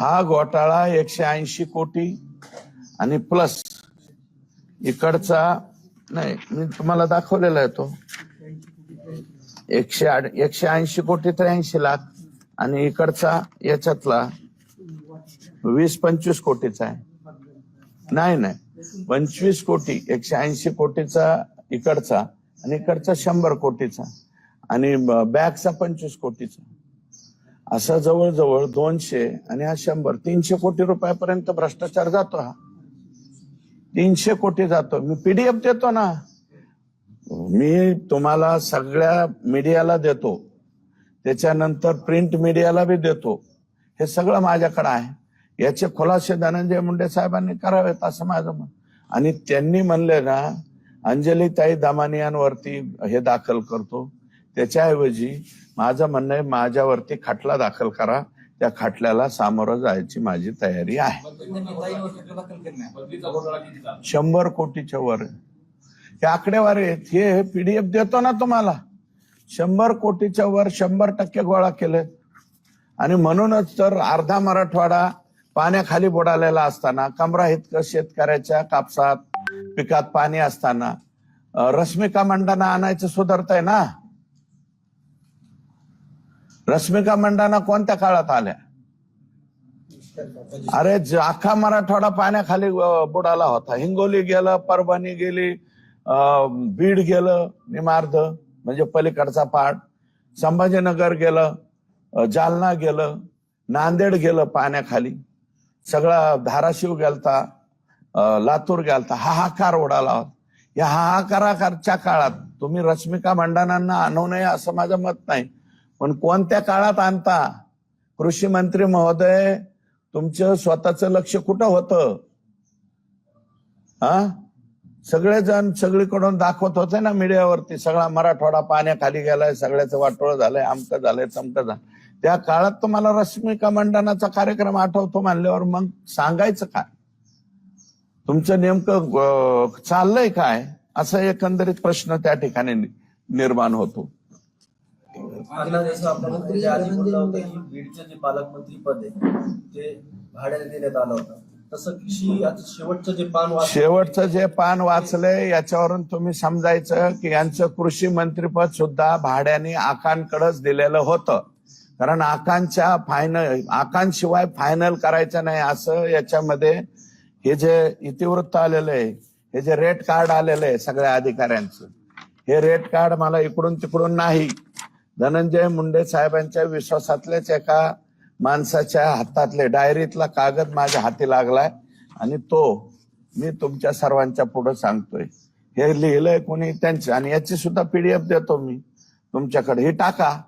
हा घोटाळा एकशे ऐंशी कोटी आणि प्लस इकडचा नाही मी तुम्हाला दाखवलेला आहे तो. एकशे आठ- एकशे ऐंशी कोटी त्र्याऐंशी लाख आणि इकडचा याच्यातला वीस पंचवीस कोटीचा आहे. नाही नाही. पंचवीस कोटी एकशे ऐंशी कोटीचा इकडचा आणि इकडचा शंभर कोटीचा आणि बॅगचा पंचवीस कोटीचा. असा जवळजवळ दोनशे आणि हा शंभर तीनशे कोटी रुपयापर्यंत भ्रष्टाचार जातो हा. तीनशे कोटी जातो. मी पीडीएफ देतो ना. मी तुम्हाला सगळ्या मीडियाला देतो. त्याच्यानंतर प्रिंट मीडियाला बी देतो. हे सगळं माझ्याकडे आहे. याचे खुलासे धनंजय मुंडे साहेबांनी करावेत असं माझं मत. आणि त्यांनी म्हणले ना अंजली ताई दामानियांवरती हे दाखल करतो. त्याच्याऐवजी माझं म्हणणं आहे माझ्यावरती खटला दाखल करा. त्या खटल्याला सामोरं जायची माझी तयारी आहे. शंभर कोटीच्या वर. हे आकडेवारी आहेत. हे पीडीएफ देतो ना तुम्हाला. शंभर कोटीच्या वर शंभर टक्के गोळा केले आणि म्हणूनच तर अर्धा मराठवाडा पाण्याखाली बुडालेला असताना कमरा इतकं शेतकऱ्याच्या कापसात पिकात पाणी असताना रश्मिका मंडाना आणायचं सुधारतंय ना? रश्मिका मंडाना कोणत्या काळात आल्या? अरे अख्खा मराठवाडा पाण्याखाली बुडाला होता. हिंगोली गेलं परभणी गेली बीड गेलं निमार्ध म्हणजे पलीकडचा पाठ संभाजीनगर गेलं जालना गेलं नांदेड गेलं पाण्याखाली. सगळा धाराशिव गेलता लातूर गेलता. हाहाकार उडाला होता. या हाहाकाराच्या काळात तुम्ही रश्मिका मंडानांना आणू नये असं माझं मत नाही. पण कोणत्या काळात आणता? कृषी मंत्री महोदय तुमचं स्वतःचं लक्ष कुठं होतं? हा? सगळेजण सगळीकडून दाखवत होते ना मीडियावरती सगळा मराठवाडा पाण्याखाली गेलाय सगळ्याचं वाटोळ झालंय आमकं झालंय चमकं झालं. त्या काळात तुम्हाला रश्मिका मंडनाचा कार्यक्रम आठवतो म्हणल्यावर मग सांगायचं काय तुमचं नेमकं चाललंय काय? असा एकंदरीत प्रश्न त्या ठिकाणी निर्माण होतो. आता जसं आपण म्हणजे आधी बोललो होतो की बीडचं जे पालकमंत्री पद आहे ते भाड्याने देण्यात आलं होतं. तसं आता शेवटचं जे पान वाच शेवटचं जे पान वाचलंय याच्यावरून तुम्ही समजायचं की यांचं कृषी मंत्रीपद सुद्धा भाड्याने आकांकडेच दिलेलं होतं. कारण आकांच्या फायनल आकांशिवाय फायनल करायचं नाही असं याच्यामध्ये हे जे इतिवृत्त आलेलं आहे हे जे रेट कार्ड आलेलं आहे सगळ्या अधिकाऱ्यांचं हे रेट कार्ड मला इकडून तिकडून नाही. धनंजय मुंडे साहेबांच्या विश्वासातल्याच एका माणसाच्या हातातले डायरीतला कागद माझ्या हाती लागलाय आणि तो मी तुमच्या सर्वांच्या पुढे सांगतोय. हे लिहिलंय कोणी त्यांचे आणि याची सुद्धा पीडीएफ देतो मी तुमच्याकडे. हे टाका.